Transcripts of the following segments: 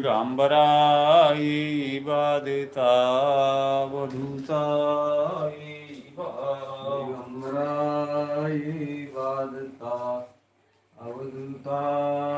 દિગંબરાઈ બાદતા વધુતાઈ દિગંબરાઈ બાદતા અવધુતા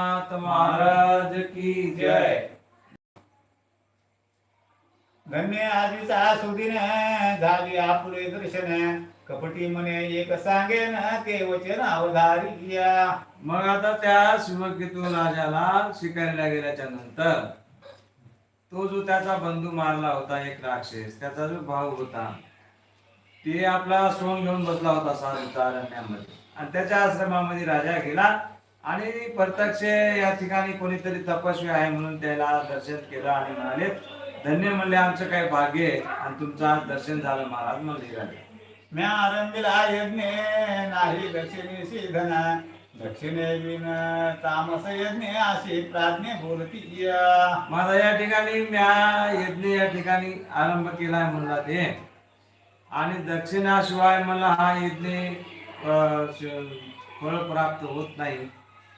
सद्गुरुनाथ महाराज की जय। धन्य आजीचा सुदिन झाली आपुले दर्शन कपटी म्हणे एक सांगेन ते वचन अवधारिया मग आता त्या शिवकेतू राजाला शिकायला गेल्याच्यानंतर तो जो त्याचा बंधू मारला होता एक राक्षस त्याचा जो भाऊ होता ते आपला सोंग घेऊन बसला होता साधूच्या अरण्यामध्ये आणि त्याच्या आश्रमामध्ये राजा गेला आणि प्रत्यक्ष या ठिकाणी कोणीतरी तपस्वी आहे म्हणून त्याला दर्शन केलं आणि म्हणाले धन्य म्हणले आमचं काही भाग्य आहे आणि तुमचं आज दर्शन झालं महाराज राजा म्या आरंभिला यज्ञ नाही दक्षिणेशी धन दक्षिणे विन तामस यज्ञ अशी प्राज्ञे बोलती माझा या ठिकाणी म्या यज्ञ या ठिकाणी आरंभ केलाय म्हणला ते. आणि दक्षिणाशिवाय मला हा यज्ञ फळ प्राप्त होत नाही.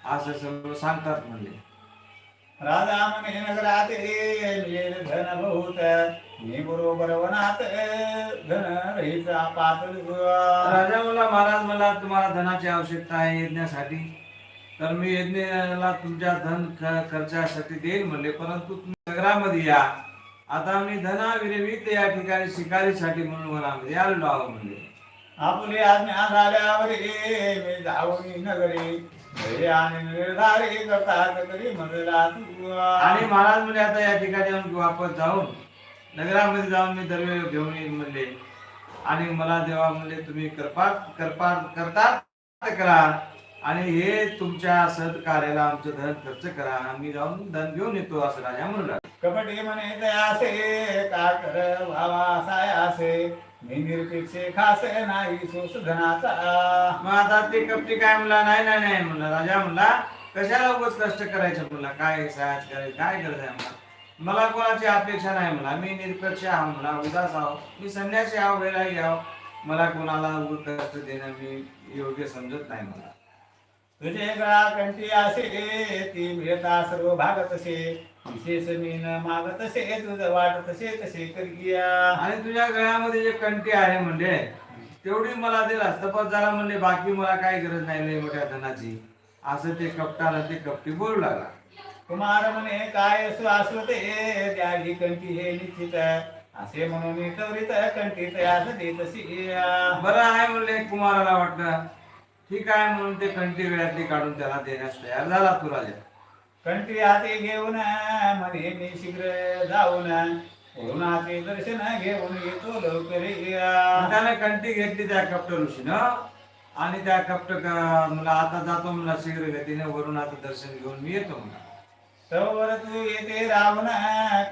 असं सर्व सांगतात म्हणले. राजा म्हणे नगरात येईल धन बहुत मी बरोबर वनात धन रहीचा पातळ राजा मला महाराज मला तुम्हाला धनाची आवश्यकता आहे यज्ञासाठी. तर मी यज्ञाला तुमच्या धन खर्चासाठी देईल म्हणले परंतु तुम्ही नगरामध्ये या. आता मी धनाविरहित या ठिकाणी शिकारीसाठी म्हणून वनामध्ये आलेलो आहो म्हणले. आपली आज्ञा झाल्यावर मी जाऊन नगरी. आणि महाराज म्हणजे आता या ठिकाणी वापस जाऊन नगरामध्ये जाऊन मी दरवे घेऊन येईन म्हणले. आणि मला देवा म्हणले तुम्ही कृपा कृपा करतात करा. आणि हे तुमच्या सत्कार्याला आमचं धन खर्च करा. आम्ही जाऊन धन घेऊन येतो असं राजा म्हणला कपटी म्हणे तयासे का कर भावा सायासे? मी निरपेक्षे खास नाही सोस धनाचा मग आता ते कपटी काय म्हणला? नाही नाही नाही म्हणला. राजा म्हणला कशाला उगाच कष्ट करायचं म्हणला काय सहाय्य करायचं काय गरज आहे म्हणला मला कोणाची अपेक्षा नाही म्हणला मी निरपेक्ष आहो म्हणला उदास आहो. मी संन्यासी आहो वैरागी आहो. मला कोणाला कष्ट देणं मी योग्य समजत नाही मला तुझे गळा कंठी असे ती मिळता सर्व भागत असे विशेष तुझं वाटत असे तसे करिया आणि तुझ्या गळ्यामध्ये जे कंठी आहे म्हणले तेवढी मला दिला तपस झाला म्हणले बाकी मला काही गरज नाही लय मोठ्या धनाची. असं ते कपटाला ते कपटी बोलू लागला. कुमार म्हणे काय असो असो ते द्यावी कंठी हे निश्चित असे म्हणून त्वरित कंठी तयास देत असे बरं आहे म्हणले कुमाराला वाटलं. ठीक आहे म्हणून ते कंठी वेळातली काढून त्याला देण्यास तयार झाला तू राजा. कंठी हाती घेऊन म्हणे मी शीघ्र जाऊन पूर्णाचे दर्शन घेऊन येतो लवकर या. कंठी घेतली त्या कपट ऋषीनं. आणि त्या कपट मला आता जातो मला शीघ्र गतीने वरुणाचं दर्शन घेऊन मी येतो म्हणा तवर तू येते रावण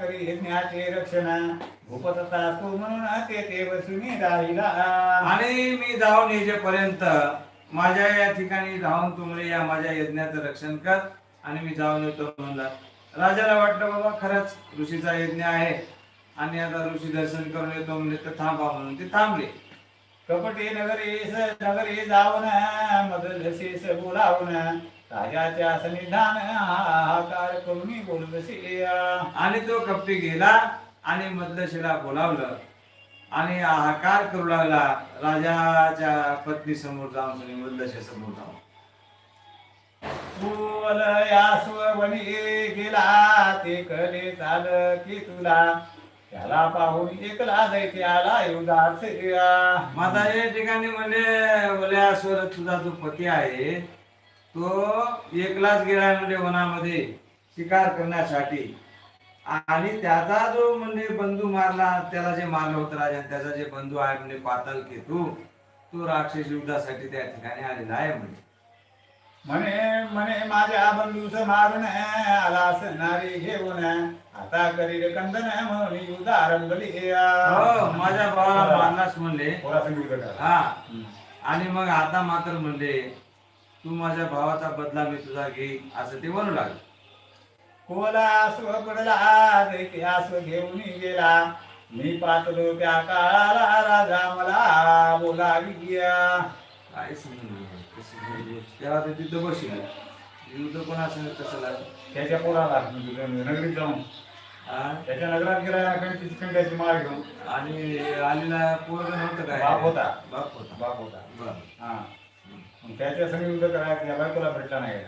करी यज्ञाचे रक्षण. भूपतता तू म्हणून ते ते बसून राहिला. आणि मी जाऊन येजेपर्यंत माझ्या या ठिकाणी राहून तुम्ही या माझ्या यज्ञाचं रक्षण कर. आणि मी जाऊन येतो म्हणला. राजाला वाटलं बाबा खरंच ऋषीचा यज्ञ आहे आणि आता ऋषी दर्शन करून येतो म्हणजे तर थांबा म्हणून ते थांबले. कपटी नगरी नगरी जाऊन मदलशीस बोलावून राजाच्या सन्निधान हाकार करून बोलत आणि तो कपटी गेला आणि मदलशीला बोलावलं आणि हाकार करू लागला. राजाच्या पत्नी समोर जाऊन आणि मदलशी समोर जाऊन. बोल यास्व गेला ते कले चाल की तुला. त्याला पाहून एकला जायचे आला युधार्थ माता या ठिकाणी म्हणजे बोल्या तुझा जो पती आहे तो एकलाच गेला म्हणजे वनामध्ये शिकार करण्यासाठी. आणि त्याचा जो म्हणजे बंधू मारला त्याला जे मारलं होतं राजा त्याचा जे बंधू आहे म्हणजे पातल केतू तो राक्षस युद्धासाठी त्या ठिकाणी आलेला आहे म्हणजे म्हणे म्हणे माझ्या बंधूस मारून आला असणारी घेऊन आता करील कंदन म्हणून रंगली हो माझ्या भावाला मारलाच म्हणले. हा. आणि मग आता मात्र म्हणले तू माझ्या भावाचा बदला मी तुझा घेईन असं ते म्हणू लागले. कोला स्व पडला आस्व घेऊन गेला. मी पातलो त्या काळाला राजा मला बोलावी काय समजून तेव्हा ते तिथं बसले युद्ध सांगत कसं लागलं त्याच्या पोराला नगरीत जाऊन? त्याच्या नगरात गेला कंठाची माळ घेऊन. आणि आलेला पोरग नव्हतं काय? बाप होता. बाप होता. बाप होता. बरं. हा. त्याच्या संग युद्ध करायचं या बायकोला भेटला नाही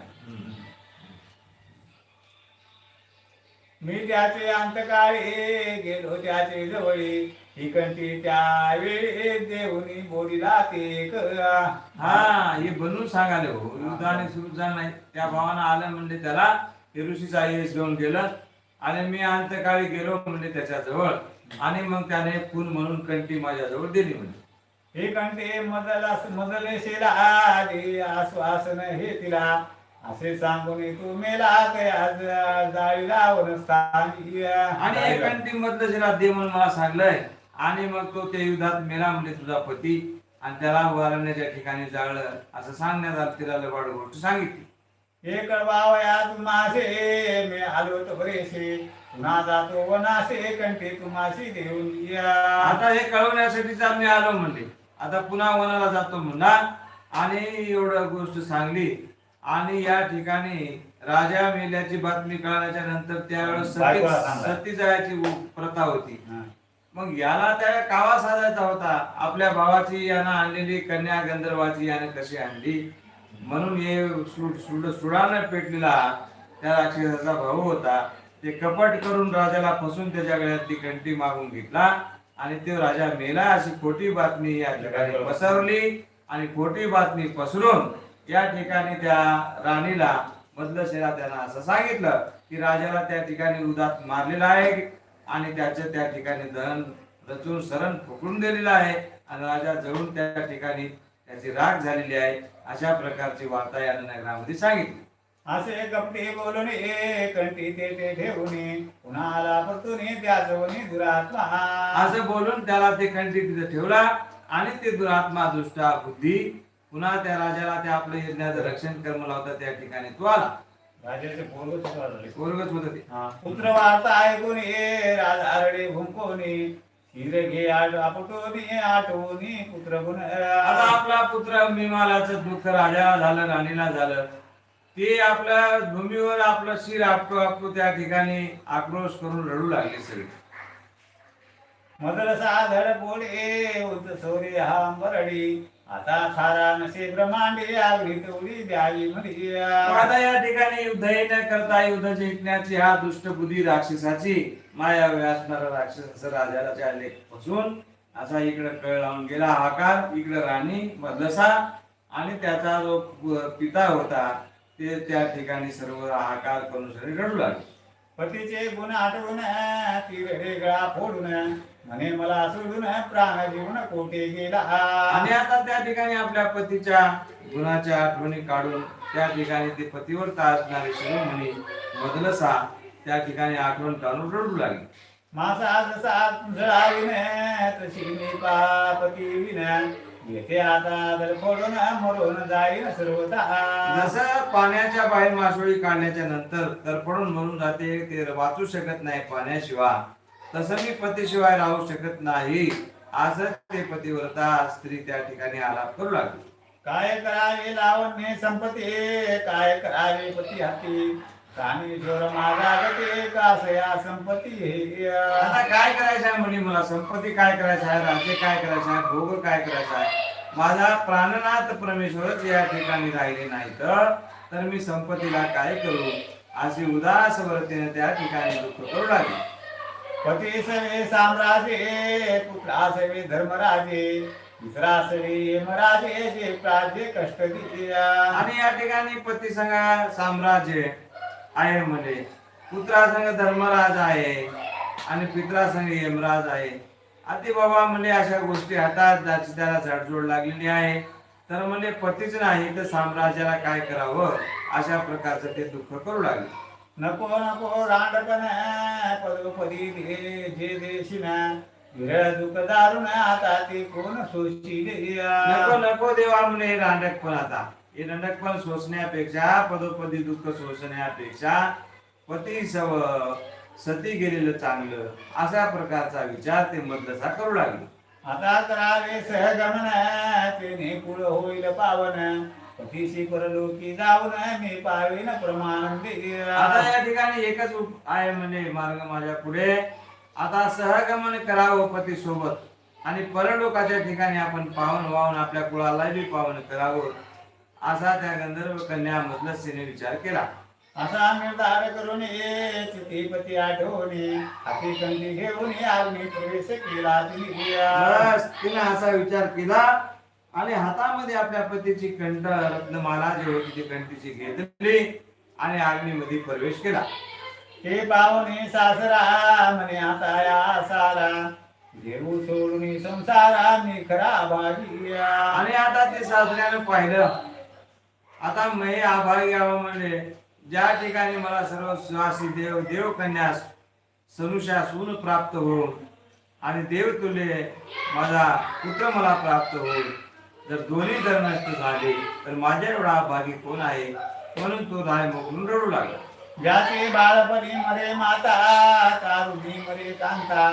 मी त्याचे अंतकाळी गेलो त्याचे जवळी. ही कंठी त्या वेळी देऊनी बोलीला ते हा हे बनवून सांगाले हो. युद्ध आणि सुरू झालं नाही. त्या भावानं आलं म्हणजे त्याला ते ऋषीचा यश घेऊन गेलं. आणि मी अंतकाळी गेलो म्हणजे त्याच्याजवळ. आणि मग त्याने खून म्हणून कंठी माझ्याजवळ दिली म्हणजे हे कंठे मजला मजले शेला आधी आश्वासन हे तिला. असे सांगून तू मेला आज जाळी लावून स्थानी. आणि हे कंठी मधलं जरा दे म्हणून मला सांगलंय आणि मग तो त्या युद्धात मेला म्हणजे तुझा पती आणि त्याला वारण्याच्या ठिकाणी जाळलं. असं सांगण्यात आलं तिला लबाड गोष्ट सांगितली. एक बावयात माझे मी आलो तर बरेसे पुन्हा जातो वनासे कंठे तुम्हाशी देऊन या. आता हे कळवण्यासाठीच आम्ही आलो म्हणले. आता पुन्हा वनाला जातो म्हणला आणि एवढं गोष्ट सांगली. आणि या ठिकाणी राजा मेल्याची बातमी कळल्याच्या नंतर त्यावेळेस सती बायकोला सांगा. सती जायची प्रथा होती. हा. मग याला त्या कावा साधायचा होता. आपल्या भावाची यानं आणलेली कन्या गंधर्वाची यानं कशी आणली? म्हणून हे सुड सुड सुडानं पेटलेला त्या राक्षसाचा भाऊ होता. ते कपट करून राजाला फसून त्याच्या गळ्यात ती कंठी मागून घेतला. आणि तो राजा मेला अशी खोटी बातमी या ठिकाणी पसरली. आणि खोटी बातमी पसरून या ठिकाणी त्या राणीला मधलं शेरा त्यांना असं सांगितलं की राजाला त्या ठिकाणी उदात मारलेला आहे आणि त्याचं त्या ठिकाणी दहन रचून सरण फुकून दिलेलं आहे आणि राजा जळून त्या ठिकाणी त्याची राग झालेली आहे अशा प्रकारची वार्ता या नगरामध्ये सांगितली. असे कपडे बोलून ए कंठी ते पुन्हा आला परतून त्याच दुरात्मा असं बोलून त्याला ते कंठी तिथे ठेवला आणि ते दुरात्मा दुष्टा बुद्धी पुन्हा त्या राजाला त्या आपल्या यज्ञाचं रक्षण कर्म लावता त्या ठिकाणी. तो आला. राजाचे झाले. पोरगच होत ते. हा. पुत्र वार्ता ऐकून ये राजा आरडे भुंकोनी हिर घे आठ आपटोनी आठवणी पुत्र गुण आता आपला पुत्र मिमालाचं दुःख राजाला झालं राणीला झालं. ते आपल्या भूमीवर आपलं शिर आपटो आपटो त्या ठिकाणी आक्रोश करून रडू लागले सगळे. मदल साधड पोळे उत सौरे हा बरडी आता खारा नसे ब्रह्मांडे आवडी तेवढी द्यावी मग आता या ठिकाणी युद्ध येण्याकरता करता युद्ध जिंकण्याची हा दुष्ट बुद्धी राक्षसाची माया व्यासणारा राक्षस राजाला चालले फसून असा इकडे कळ लावून गेला. हाकार इकडे राणी मदसा आणि त्याचा जो पिता होता ते त्या ठिकाणी सर्व हाकार करून सगळे रडू लागले. पतीचे गुण आठवून ती गळा फोडून म्हणे मला सोडून प्राण जीवन कोठे गेला? आणि आता त्या ठिकाणी आपल्या पतीच्या गुणाच्या आठवणी काढून त्या ठिकाणी ते पतीवर असणारे शिरोमणी मदलसा त्या ठिकाणी आठवण काढून रडू लागले. माझा जसा जळावीन तशी मी पापती विन येथे आता मरून सर्वता जसं पाण्याच्या बाहेर मासोळी काढण्याच्या नंतर तरपडून मरून जाते ते वाचू शकत नाही पाण्याशिवाय. तसं मी पतीशिवाय राहू शकत नाही. असं ते पतिव्रता स्त्री त्या ठिकाणी आलाप करू लागली. काय करावे लावण्य संपत्ती काय करावे पती हाती? जोर माझा गते कासया संपत्ती हे आता काय करायचं आहे म्हणे मला? संपत्ती काय करायचं आहे? राज्य काय करायचं आहे? भोग काय करायचा आहे? माझा प्राणनाथ परमेश्वरच या ठिकाणी राहिले नाही तर? तर मी संपत्तीला काय करू? अशी उदास वर्तीने त्या ठिकाणी दुःख करू लागली. पती सवे साम्राजे पुत्रा सवे धर्मराजे तिसरा सवे यमराजे जे प्राजे कष्ट दिया आणि या ठिकाणी पती संघ साम्राज्य आहे म्हणे. पुत्रा संघ धर्मराज आहे आणि पित्रा संघ यमराज आहे. आधी बाबा म्हणजे अशा गोष्टी हातात ज्याची त्याला झडझोड लागलेली आहे. तर म्हणजे पतीच नाही तर साम्राज्याला काय करावं? अशा प्रकारचं ते दुःख करू लागले. नको नको रांडकन पदोपदी दे जे देशिन दुःख दारुण आता ते कोण सोशी नको नको देवा म्हणे रांडकपण आता. हे रांडकपण सोसण्यापेक्षा पदोपदी दुःख सोसण्यापेक्षा पती सव सती गेलेलं चांगलं अशा प्रकारचा विचार ते मदलसा करू लागले आता करावे सहगमन तेने कुळ होईल पावन पतीशी परलोकी जाऊन मी पावेन प्रमाण आता या ठिकाणी एकच आहे म्हणे मार्ग माझ्या पुढे आता सहगमन करावं पती सोबत आणि परलोकाच्या ठिकाणी आपण पावन वाहून आपल्या कुळाला बी पावन करावं असा त्या गंधर्व कन्या मदलसीने विचार केला. असा निर्धार करून ये चितीपती आठवणी हाती कंदी घेऊन अग्नी प्रवेश केला तिने बस तिने असा विचार केला आणि हातामध्ये आपल्या पतीची कंठ रत्नमाला जी होती ती कंठीची घेतली आणि अग्नीमध्ये प्रवेश केला. हे पाहुणे सासरा म्हणे आता या सारा देऊ सोडून संसारा मी खरा भागी आणि आता ते सासऱ्यानं पाहिलं आता मी आभार घ्यावा म्हणजे ज्या ठिकाणी मला सर्व सुहासी देव देवकन्यास सनुषा सून प्राप्त होऊन आणि देव तुले माझा पुत्र मला प्राप्त होईल जर दोन्ही जर नष्ट झाले तर माझ्या एवढा भागी कोण आहे? म्हणून तो राय मोकळून रडू लागला. ज्याचे बाळपणी मरे माता तारुणी मरे कांता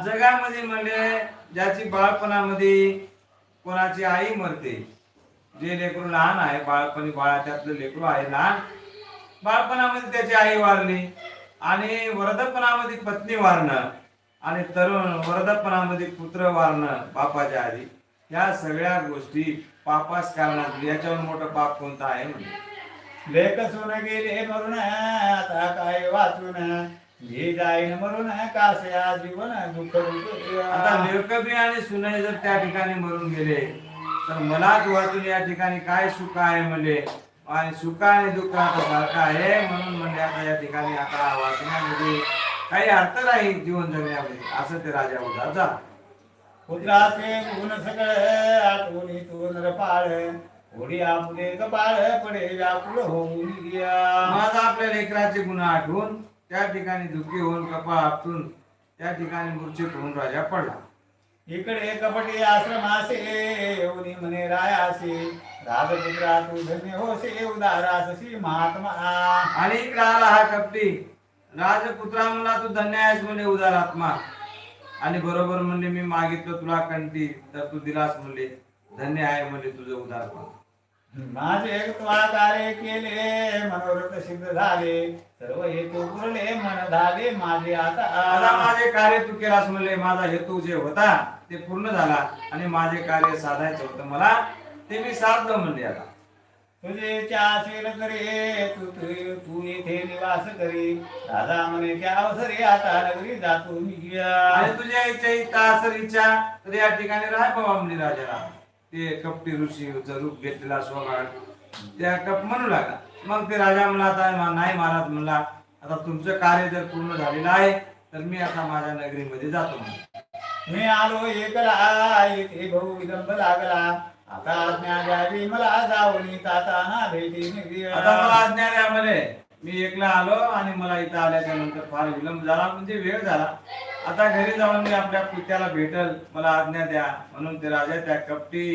जगामध्ये म्हणजे ज्याची बाळपणामध्ये कोणाची आई मरते जे लेकरू लहान आहे बाळपणी बाळा त्यातलं लेकरू आहे लहान बाळपणामध्ये त्याची आई वारली आणि वरदपणामध्ये पत्नी वारणं आणि तरुण वृद्धपणामध्ये पुत्र वारणं बापाच्या आधी या सगळ्या गोष्टी पापास कारणात याच्यावर मोठं पाप कोणतं आहे म्हणजे लेख सुन गेले मरून आता काय वाचून? हे जाईन मरून कासया जीवन दुःख आता लेखबी आणि सुनई जर त्या ठिकाणी मरून गेले तर मलाच वाचून या ठिकाणी काय सुख आहे म्हणजे आणि सुख आणि दुःख आता सारखं आहे म्हणून म्हणजे आता या ठिकाणी आता वाचण्यामध्ये काही अर्थ नाही जीवन जगण्यामध्ये. असं ते राजा जा पुत्राचे गुण सगळे आठवणी तू नरपाळ. ओढी आपले कपाळ पडे व्याकुळ होऊन या. माझा आपल्या लेकराचे गुन्हा आठवून त्या ठिकाणी दुःखी होऊन कपाळ आपटून त्या ठिकाणी मूर्छित होऊन राजा पडला. इकडे कपटी आश्रमासे येऊनी म्हणे रायासे राजपुत्रा तू धन्य होसे उदारासशी महात्मा. आणि इकडे आला हा कपटी. राजपुत्रा म्हणला तू धन्य आहेस म्हणजे उदार आत्मा. आणि बरोबर म्हणले मी मागितलं तुला कंठी तर तू दिलास म्हणले धन्य आहे म्हणजे तुझं उदारपण माझे त्वा कार्य केले मनोरथ सिद्ध झाले सर्व हेतू पुरले मन झाले माझे आता आता माझे कार्य तू केलास म्हणले माझा हेतू जे होता ते पूर्ण झाला आणि माझे कार्य साधायचं होतं मला ते मी साधलं म्हणले आता. तुझे इच्छा असेल करे तू तू तू येथे निवास करी. राजा म्हणे त्या अवसरी आता नगरी जातो मी आणि तुझ्या इच्छा इच्छा असेल इच्छा तर या ठिकाणी राह बाबा म्हणजे राजाला. ते कपटी ऋषीचं रूप घेतलेला स्वभाग त्या कप म्हणू लागला. मग ते राजा म्हणला आता नाही महाराज म्हणला आता तुमचं कार्य जर पूर्ण झालेलं आहे तर मी आता माझ्या नगरीमध्ये जातो. मी आलो एकला येथे बहु विलंब लागला. आता आज्ञा द्यावी मला जाऊन ताताना भेटी निघी. आता मला आज्ञा द्या म्हणे मी एकला आलो आणि मला इथं आल्याच्यानंतर फार विलंब झाला म्हणजे वेळ झाला. आता घरी जाऊन मी आपल्या पित्याला भेटल. मला आज्ञा द्या. म्हणून ते राजा त्या कपटी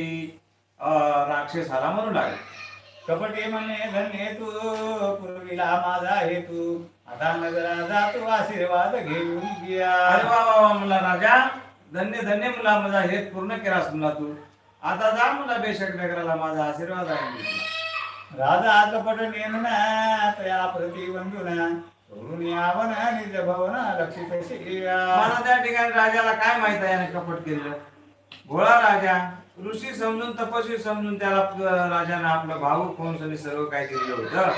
अं, राक्षसाला म्हणू लागले. कपटी म्हणे धन्य तू. पूर्वीला माझा हेतू आता नगरा जातो आशीर्वाद घेऊन घ्या अरे वा वा वा म्हणला राजा. धन्य धन्य मुला माझा हेत पूर्ण केलास म्हणला तू. आता जा मला बेशक नगराला माझा आशीर्वाद आहे. राजा कपट नेमन तया प्रतिबंधून सोडून यावन निज भवन लक्षित शिया. मला त्या ठिकाणी राजाला काय माहीत आहे याने कपट केलं? भोळा राजा ऋषी समजून तपस्वी समजून त्याला राजाने आपलं भाऊ कंस आणि सर्व काही दिलं होतं.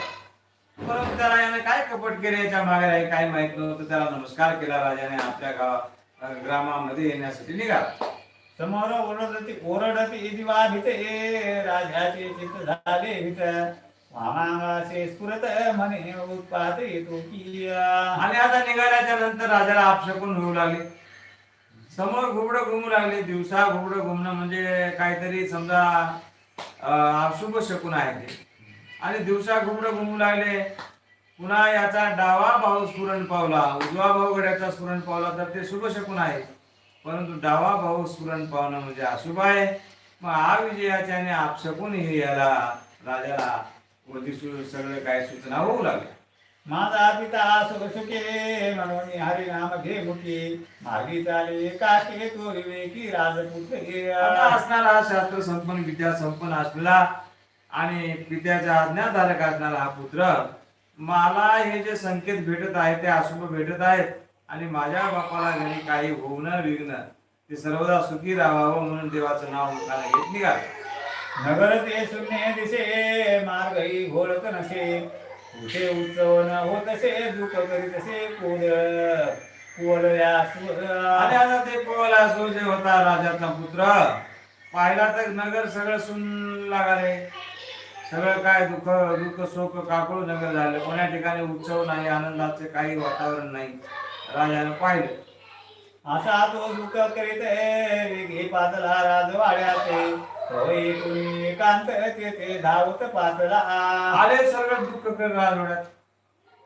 परंतु त्याला याने काय कपट केले याच्या मागे काय माहीत नव्हतं. त्याला नमस्कार केला राजाने आपल्या गावा ग्रामामध्ये येण्यासाठी निघाला. समोर ओरडती ओरडती दिवा भीते राजाचे चित्त झाले वामांगाचे स्फुरत म्हणे उत्पात येतो की आणि आता निघाल्याच्या नंतर राजाला आपशकून होऊ लागले. समोर घुबडं घुमू लागले दिवसा घुबडं घुमणं म्हणजे काहीतरी समजा आपशुभ शकून आहे ते आणि दिवसा घुबडं घुमू लागले पुन्हा याचा डावा भाऊ स्फुरण पावला उजवा भाऊ गड्याचा स्फुरण पावला तर ते शुभ शकून आहे. परंतु डावा भाऊ स्फुरण पावणं म्हणजे अशुभ आहे मग हा विजयाच्याने आपशकून हे याला राजाला सगळे काय सूचना होऊ लागल्या? माझा पिता सुखे म्हणून हरी नाम घे मुठी मार्गी चाले काके तो विवेकी राजपुत्र आता असणारा शास्त्र संपन्न विद्या संपन्न असलेला आणि पित्याचा आज्ञाधारक असणारा हा पुत्र. मला हे जे संकेत भेटत आहेत ते अशुभ भेटत आहेत. आणि माझ्या बापाला घरी काही होऊ न विघ्न. ते सर्वदा सुखी राहावं म्हणून देवाचं नाव मुखाला घेत निघाले. नगर ते शून्य दिसे मार्गही घोळत नसे. कुठे उत्सव न होतसे दुःख करीतसे कोड आणि कोड आता ते पोवाला सो जे होता राजाचा पुत्र. पाहिला तर नगर सगळं सुन लागले. सगळं काय दुःख दुःख शोक काकळू नगर झालं. कोण्या ठिकाणी उत्सव नाही आनंदाचे काही वातावरण नाही. राजाने पाहिलं. असा तो दुःख करीत वेगे पातला राजवाड्याचे. होय कुणी एकांत तेथे धावत पातला आले सगळं दुःख कर राजवाड्यात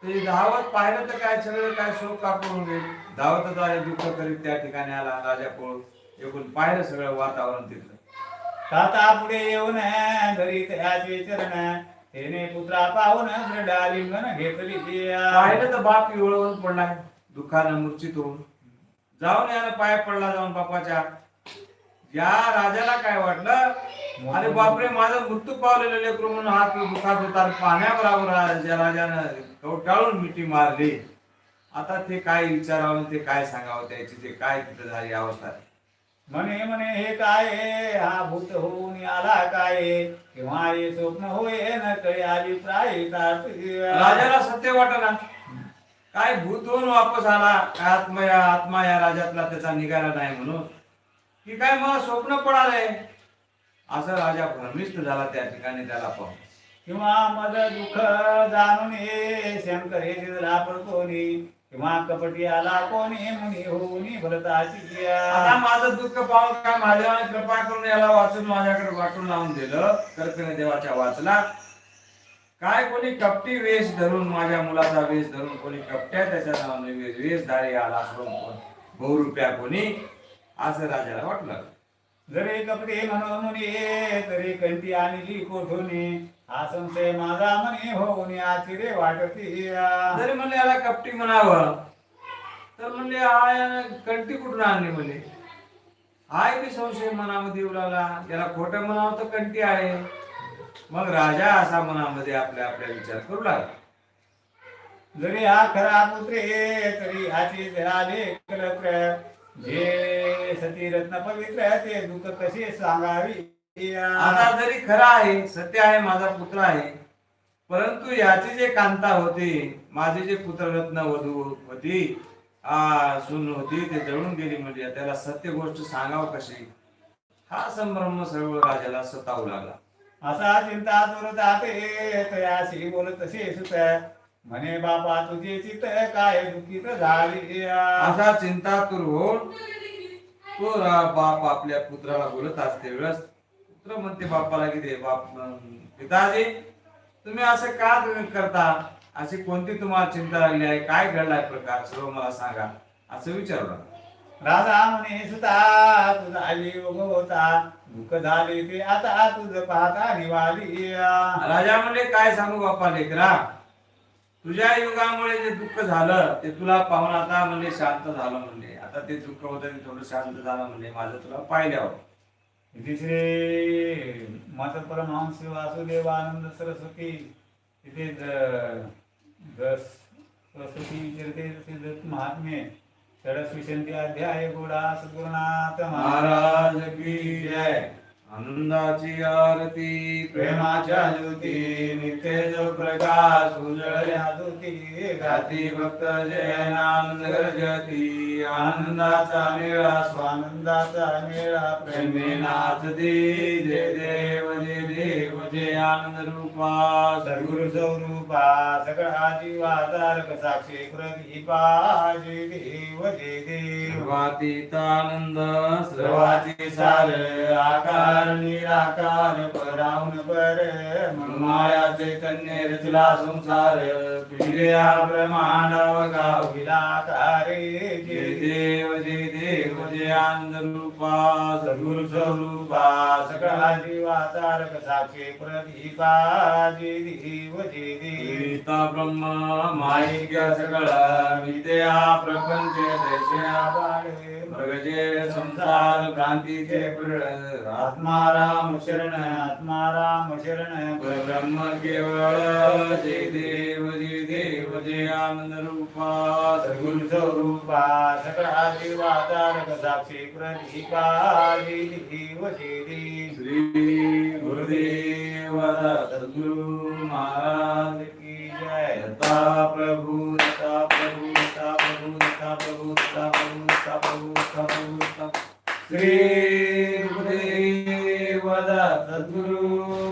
ते धावत पाहिलं तर काय सगळं काय शोक कापून गेले धावतच आले दुःख करीत त्या ठिकाणी आला राजा पळून एकूण पाहिलं सगळं वातावरण तिथलं. काता पुढे येऊन धरी त्याचे चरण. तेने पुत्रा पाहून दृढालिंगन घेतली. पाहिलं तर बाप इवळवून पडलाय. दुःखानं मूर्छित होऊन. जाऊन यानं पाय पडला जाऊन बापाच्या. या राजाला काय वाटलं? अरे बापरे माझं मृत्यू पावलेलं लेकरू म्हणून हात दुखात होता. पाण्याबरोबर राजानं कवटाळून मिठी मारली. आता ते काय विचारावं ते काय सांगावं त्याची ते काय तिथं झाली अवस्था. म्हणे म्हणे हे काय हा? भूत होऊन आला काय किंवा हे स्वप्न होय न कळे आली प्राय राजाला सत्य वाटना काय भूत होऊन वापस आला? आत्मा या आत्मा या राजातला त्याचा निघाला नाही म्हणून. की काय मला स्वप्न पडालंय? असं राजा भ्रमिष्ट झाला त्या ठिकाणी त्याला पाहून. किंवा मद दुःख जाणून ये शंकर हे दिला पडतोनी किंवा कपटी आला कोणी मुनी होऊनी भरताची आता माझं दुःख पाहून काय माझ्याने कृपा करून याला वाचून माझ्याकडे वाटून लावून दिलं. कर्कने देवाच्या वाचला. काय कोणी कपटी वेश धरून माझ्या मुलाचा वेश धरून कोणी कपट्या त्याच्या नावाने वेश वेशधारी आला सोडून कोण? बहुरुप्या कोणी? असं राजाला वाटलं. जरी कपडे म्हणून ये तरी कंठी आणली कोठून हा संशय माझा म्हणे होऊन आचिरे वाटती जरी म्हणले याला कपटी म्हणावं तर म्हणले हा यानं कंटी कुठून आणली म्हणले हाय बी संशय मनामध्ये येऊ लागला. याला खोटं म्हणावं तर कंटी आहे. मग राजा असा मनामध्ये आपल्या आपल्या विचार करू लागला. जरी हा खरा पुत्रे तरी हाची कलत्र जे सती रत्न पवित्र ते दुःख कसे सांगावी आता जरी खरा आहे सत्य आहे माझा पुत्र आहे परंतु याची जे कांता होती माझे जे पुत्ररत्न वधू होती आ सून होती ते जळून गेली म्हणजे त्याला सत्य गोष्ट सांगावं कशी? हा संभ्रम सर्व राजाला सतावू लागला. असा चिंता दुरताते तयाशी बोलत तसे सुत म्हणे बापा तुझे चित काय? दुखीत झाली असा चिंतातूर होऊन तो बाप आपल्या पुत्राला बोलत असते वेळेस पुत्र म्हणते बापाला की बाप पिताजी तुम्ही असं का तुम्ही करता? अशी कोणती तुम्हाला चिंता लागली आहे? काय घडलाय प्रकार? सर्व मला सांगा. असं विचारलं. राजा म्हणे सुता तुझा आली होता दुःख झाले ते आता तुझ पाहता निवाली राजा म्हणले काय सांगू बापा लेकरा? तुझ्या युगामुळे जे दुःख झालं ते तुला पाहून आता म्हणजे शांत झालं म्हणले आता ते दुःख होतं ते थोडं शांत झालं म्हणले माझं तुला पाहिल्यावर. इथे श्री मत परमहंस वासुदेवानंद सरस्वती तिथे सरस्वती विचारते तसे दत्त महात्मे षडश विशंती अध्याय गोडा सद्गुरुनाथ महाराज की जय. आनंदाची आरती प्रेमाच्या ज्योती नित्य जो प्रकाश उजळल्या ज्योती गाती भक्त जय आनंद गरजती आनंदाचा मेळा स्वानंदाचा मेळा प्रेमे प्रेमे नाचते जय देव जय देव जय आनंद रूपा सद्गुरु स्वरूपा सगळा जीवा तारक साक्षी प्रदीपा जय देव जय देव. सर्वातीत आनंद सर्वाचे सार आकार निराकार पराऊन पर माया चैतन्य रचला संसार. पिढ्या ब्रह्मांडाव गाविला विलाकारे जय देव जय देव आनंद रूपा सद्गुरु स्वरूपा जीवा साक्षी प्रदीपा जय देव गीता ब्रह्म विद्या प्रपंच मृगजे संसार क्रांतीचे पुरळ आत्माराम शरण आत्माराम शरण। ब्रह्म केवळ जय देव जय देव जय आनंद रूपा सद्गुरु स्वरूपा सगळा जीवा तारक साक्षी प्रदीपा जय देव जय. देव श्री गुरुदेव सद्गुरु महाराज की जय दत्ता प्रभु दत्ता प्रभु दत्ता प्रभु दत्ता श्री गुरुदेव सद्गुरु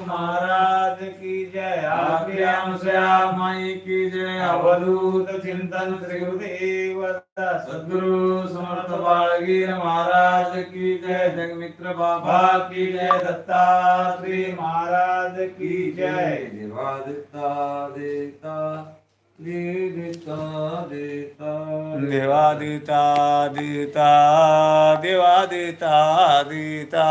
महाराज की जय. आज्ञा अनुसया माई की जय. अवधूत चिंतन श्री गुरुदेव सद्गुरु समर्थ बाळगीर महाराज की जय जगमित्र बाबा की जय दत्तात्री महाराज की जय। देवा देता देता दे देता देता। देवा देता देता देवा देता देता।